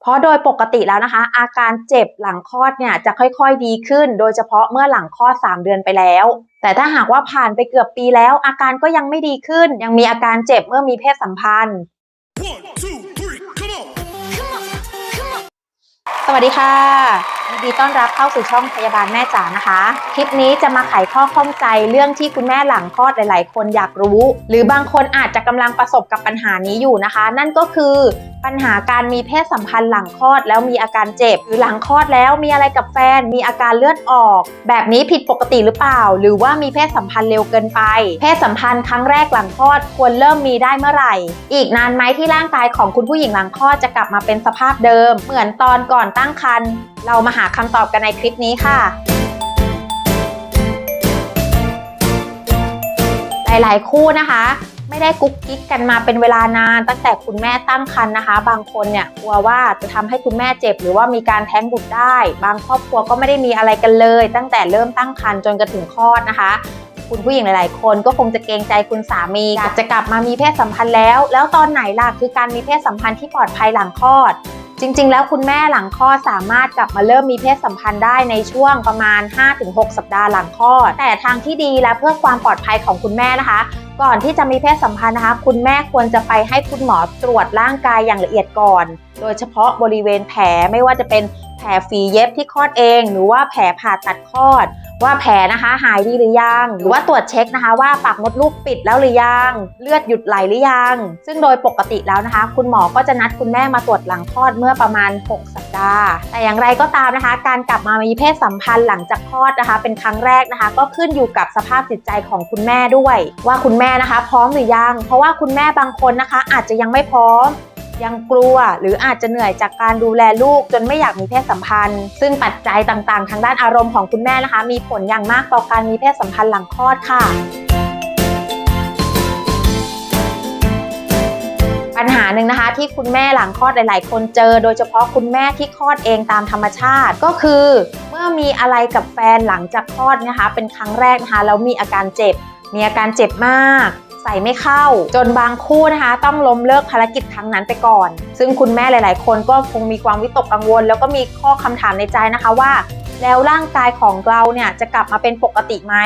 เพราะโดยปกติแล้วนะคะ อาการเจ็บหลังคลอดเนี่ยจะค่อยๆดีขึ้น โดยเฉพาะเมื่อหลังคลอด 3 เดือนไปแล้ว แต่ถ้าหากว่าผ่านไปเกือบปีแล้ว อาการก็ยังไม่ดีขึ้น ยังมีอาการเจ็บเมื่อมีเพศสัมพันธ์ One, two, three, come on! สวัสดีค่ะ ยินดีต้อนรับเข้าสู่ช่องพยาบาลแม่จ๋านะคะ คลิปนี้จะมาไขข้อข้องใจเรื่องที่คุณแม่หลังคลอดหลาย ๆ คนอยากรู้ หรือบางคนอาจจะกำลังประสบกับปัญหานี้อยู่นะคะ นั่นก็คือปัญหาการมีเพศสัมพันธ์หลังคลอดแล้วมีอาการเจ็บ หรือหลังคลอดแล้วมีอะไรกับแฟน มีอาการเลือดออก แบบนี้ผิดปกติหรือเปล่า หรือว่ามีเพศสัมพันธ์เร็วเกินไป เพศสัมพันธ์ครั้งแรกหลังคลอดควรเริ่มมีได้เมื่อไหร่ อีกนานไหมที่ร่างกายของคุณผู้หญิงหลังคลอดจะกลับมาเป็นสภาพเดิม เหมือนตอนก่อนตั้งครรภ์เรามาหาคำตอบกันในคลิปนี้ค่ะ หลายๆ คู่นะคะ ไม่ได้กุ๊กกิ๊กกันมาเป็นเวลานาน ตั้งแต่คุณแม่ตั้งครรภ์นะคะ บางคนเนี่ยกลัวว่าจะทำให้คุณแม่เจ็บ หรือว่ามีการแท้งบุตรได้ บางครอบครัวก็ไม่ได้มีอะไรกันเลย ตั้งแต่เริ่มตั้งครรภ์จนกระถึงคลอดนะคะคุณผู้หญิงหลาย ๆ คนก็คงจะเกรงใจคุณสามีอยากจะกลับมามีเพศสัมพันธ์แล้ว แล้วตอนไหนล่ะคือการมีเพศสัมพันธ์ที่ปลอดภัยหลังคลอด จริง ๆ แล้วคุณแม่หลังคลอดสามารถกลับมาเริ่มมีเพศสัมพันธ์ได้ในช่วงประมาณ 5-6 สัปดาห์หลังคลอด แต่ทางที่ดีและเพื่อความปลอดภัยของคุณแม่นะคะ ก่อนที่จะมีเพศสัมพันธ์นะคะ คุณแม่ควรจะไปให้คุณหมอตรวจร่างกายอย่างละเอียดก่อน โดยเฉพาะบริเวณแผลไม่ว่าจะเป็นแผลฝีเย็บที่คลอดเอง หรือว่าแผลผ่าตัดคลอด ว่าแผลนะคะหายดีหรือยัง หรือว่าตรวจเช็คนะคะ ว่าปากมดลูกปิดแล้วหรือยัง เลือดหยุดไหลหรือยัง ซึ่งโดยปกติแล้วนะคะ คุณหมอก็จะนัดคุณแม่มาตรวจหลังคลอดเมื่อประมาณ 6 สัปดาห์ แต่อย่างไรก็ตามนะคะ การกลับมามีเพศสัมพันธ์หลังจากคลอดนะคะ เป็นครั้งแรกนะคะ ก็ขึ้นอยู่กับสภาพจิตใจของคุณแม่ด้วย ว่าคุณแม่นะคะ พร้อมหรือยัง เพราะว่าคุณแม่บางคนนะคะ อาจจะยังไม่พร้อม ยังกลัว หรืออาจจะเหนื่อยจากการดูแลลูกจนไม่อยากมีเพศสัมพันธ์ ซึ่งปัจจัยต่างๆ ทางด้านอารมณ์ของคุณแม่นะคะ มีผลอย่างมากต่อการมีเพศสัมพันธ์หลังคลอดค่ะปัญหาหนึ่งนะคะที่คุณแม่หลังคลอดหลาย ๆ คนเจอ โดยเฉพาะคุณแม่ที่คลอดเองตามธรรมชาติ ก็คือ เมื่อมีอะไรกับแฟนหลังจากคลอดนะคะ เป็นครั้งแรกนะคะแล้วมีอาการเจ็บ มีอาการเจ็บมาก ใส่ไม่เข้า จนบางคู่นะคะ ต้องล้มเลิกภารกิจครั้งนั้นไปก่อน ซึ่งคุณแม่หลาย ๆ คนก็คงมีความวิตกกังวล แล้วก็มีข้อคำถามในใจนะคะว่า แล้วร่างกายของเราเนี่ยจะกลับมาเป็นปกติไหม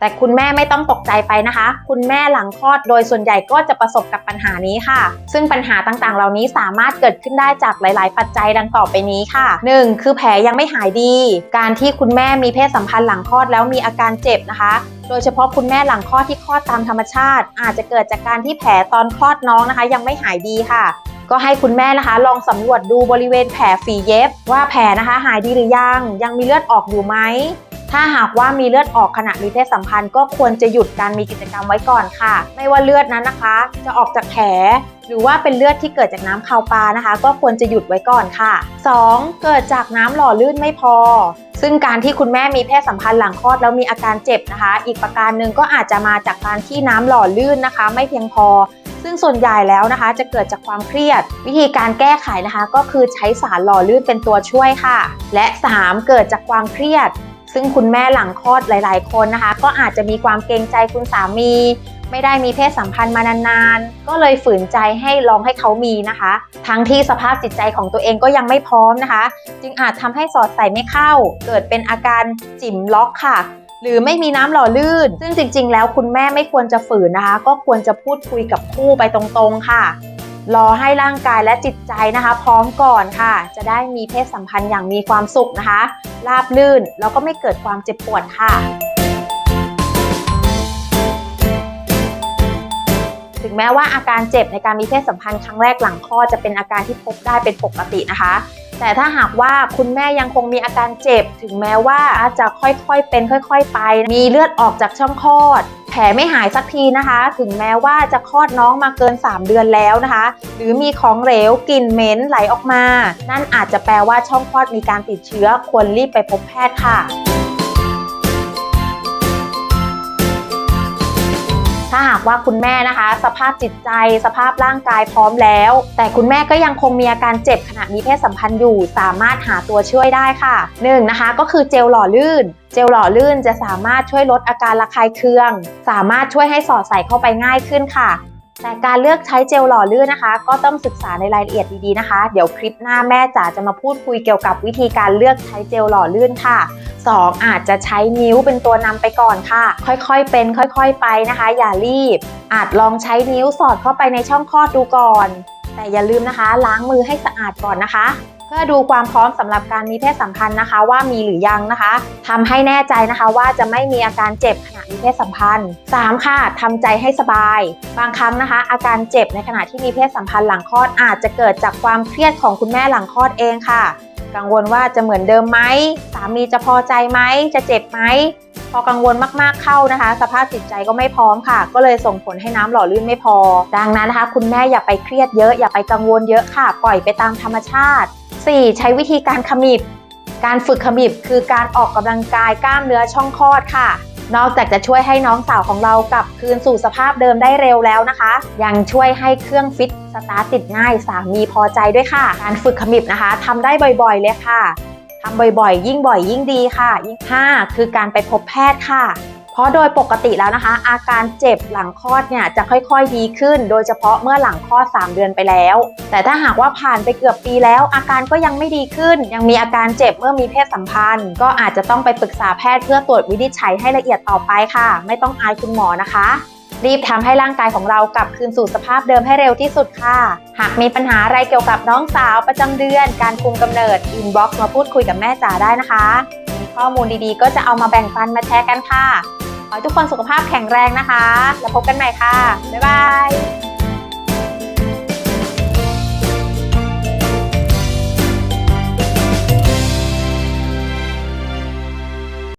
แต่คุณแม่ไม่ต้องตกใจไปนะคะ คุณแม่หลังคลอดโดยส่วนใหญ่ก็จะประสบกับปัญหานี้ค่ะ ซึ่งปัญหาต่างๆ เหล่านี้สามารถเกิดขึ้นได้จากหลาย ๆ ปัจจัยดังต่อไปนี้ค่ะ 1. คือแผลยังไม่หายดี การที่คุณแม่มีเพศสัมพันธ์หลังคลอดแล้วมีอาการเจ็บนะคะ โดยเฉพาะคุณแม่หลังคลอดที่คลอดตามธรรมชาติ อาจจะเกิดจากการที่แผลตอนคลอดน้องนะคะ ยังไม่หายดีค่ะ ก็ให้คุณแม่นะคะ ลองสำรวจดูบริเวณแผลฝีเย็บ ว่าแผลนะคะหายดีหรือยัง ยังมีเลือดออกอยู่ไหม ถ้าหากว่ามีเลือดออกขณะมีเพศสัมพันธ์ ก็ควรจะหยุดการมีกิจกรรมไว้ก่อนค่ะ ไม่ว่าเลือดนั้นนะคะ จะออกจากแผลหรือว่าเป็นเลือดที่เกิดจากน้ำคาวปลานะคะ ก็ควรจะหยุดไว้ก่อนค่ะ 2. เกิดจากน้ำหล่อลื่นไม่พอ ซึ่งการที่คุณแม่มีเพศสัมพันธ์หลังคลอดแล้วมีอาการเจ็บนะคะ อีกประการหนึ่งก็อาจจะมาจากการที่น้ำหล่อลื่นนะคะ ไม่เพียงพอ ซึ่งส่วนใหญ่แล้วนะคะ จะเกิดจากความเครียด วิธีการแก้ไขนะคะ ก็คือใช้สารหล่อลื่นเป็นตัวช่วยค่ะ และ 3. เกิดจากความเครียด ซึ่งคุณแม่หลังคลอดหลาย ๆ คนนะคะ ก็อาจจะมีความเกรงใจคุณสามี ไม่ได้มีเพศสัมพันธ์มานานๆ ก็เลยฝืนใจให้ลองให้เขามีนะคะ ทั้งที่สภาพจิตใจของตัวเองก็ยังไม่พร้อมนะคะ จึงอาจทำให้สอดใส่ไม่เข้า เกิดเป็นอาการจิ๋มล็อกค่ะ หรือไม่มีน้ำหล่อลื่น ซึ่งจริง ๆ แล้วคุณแม่ไม่ควรจะฝืนนะคะ ก็ควรจะพูดคุยกับคู่ไปตรงๆค่ะ รอให้ร่างกายและจิตใจนะคะ พร้อมก่อนค่ะ จะได้มีเพศสัมพันธ์อย่างมีความสุขนะคะ ราบลื่นแล้วก็ไม่เกิดความเจ็บปวดค่ะถึงแม้ว่าอาการเจ็บในการมีเพศสัมพันธ์ครั้งแรกหลังคลอดจะเป็นอาการที่พบได้เป็นปกตินะคะ แต่ถ้าหากว่าคุณแม่ยังคงมีอาการเจ็บ ถึงแม้ว่าอาจจะค่อยๆเป็นค่อย ๆ ไป มีเลือดออกจากช่องคลอด แผลไม่หายสักทีนะคะ ถึงแม้ว่าจะคลอดน้องมาเกิน 3 เดือนแล้วนะคะ หรือมีของเหลวกลิ่นเหม็นไหลออกมา นั่นอาจจะแปลว่าช่องคลอดมีการติดเชื้อควรรีบไปพบแพทย์ค่ะ ถ้าหากว่าคุณแม่นะคะ สภาพจิตใจ สภาพร่างกายพร้อมแล้ว แต่คุณแม่ก็ยังคงมีอาการเจ็บขณะมีเพศสัมพันธ์อยู่ สามารถหาตัวช่วยได้ค่ะหนึ่งนะคะก็คือเจลหล่อลื่น เจลหล่อลื่นจะสามารถช่วยลดอาการระคายเคือง สามารถช่วยให้สอดใส่เข้าไปง่ายขึ้นค่ะ แต่การเลือกใช้เจลหล่อลื่นนะคะ ก็ต้องศึกษาในรายละเอียดดีๆนะคะ เดี๋ยวคลิปหน้าแม่จ๋าจะมาพูดคุยเกี่ยวกับวิธีการเลือกใช้เจลหล่อลื่นค่ะ 2 อาจจะใช้นิ้วเป็นตัวนำไปก่อนค่ะ ค่อยๆเป็น ค่อยๆไปนะคะ อย่ารีบ อาจลองใช้นิ้วสอดเข้าไปในช่องคลอดดูก่อน แต่อย่าลืมนะคะ ล้างมือให้สะอาดก่อนนะคะ เพื่อดูความพร้อมสำหรับการมีเพศสัมพันธ์นะคะ ว่ามีหรือยังนะคะทำให้แน่ใจนะคะว่าจะไม่มีอาการเจ็บขณะมีเพศสัมพันธ์ 3. ค่ะทำใจให้สบาย บางครั้งนะคะ อาการเจ็บในขณะที่มีเพศสัมพันธ์หลังคลอดอาจจะเกิดจากความเครียดของคุณแม่หลังคลอดเองค่ะ กังวลว่าจะเหมือนเดิมไหมสามีจะพอใจไหมจะเจ็บไหม พอกังวลมากๆเข้านะคะ สภาพจิตใจก็ไม่พร้อมค่ะ ก็เลยส่งผลให้น้ำหล่อลื่นไม่พอ ดังนั้นนะคะ คุณแม่อย่าไปเครียดเยอะอย่าไปกังวลเยอะค่ะ ปล่อยไปตามธรรมชาติ 4. ใช้วิธีการขมิบการฝึกขมิบคือการออกกำลังกายกล้ามเนื้อช่องคลอดค่ะ นอกจากจะช่วยให้น้องสาวของเรากลับคืนสู่สภาพเดิมได้เร็วแล้วนะคะ ยังช่วยให้เครื่องฟิตสตาร์ติดง่ายสามีพอใจด้วยค่ะ การฝึกขมิบนะคะทำได้บ่อยๆเลยค่ะ ทำบ่อยๆ ยิ่งบ่อยยิ่งดีค่ะ ยิ่ง5คือการไปพบแพทย์ค่ะ เพราะโดยปกติแล้วนะคะ อาการเจ็บหลังคลอดเนี่ยจะค่อยๆดีขึ้น โดยเฉพาะเมื่อหลังคลอด 3 เดือนไปแล้ว แต่ถ้าหากว่าผ่านไปเกือบปีแล้ว อาการก็ยังไม่ดีขึ้น ยังมีอาการเจ็บเมื่อมีเพศสัมพันธ์ ก็อาจจะต้องไปปรึกษาแพทย์เพื่อตรวจวินิจฉัยให้ละเอียดต่อไปค่ะ ไม่ต้องอายคุณหมอนะคะ รีบทำให้ร่างกายของเรากลับคืนสู่สภาพเดิมให้เร็วที่สุดค่ะ หากมีปัญหาอะไรเกี่ยวกับน้องสาวประจำเดือน การคุมกำเนิดอินบ็อกซ์มาพูดคุยกับแม่จ๋าได้นะคะมีข้อมูลดีๆ ก็จะเอามาแบ่งปันมาแชร์กันค่ะ ขอให้ทุกคนสุขภาพแข็งแรงนะคะ แล้วพบกันใหม่ค่ะ บ๊ายบาย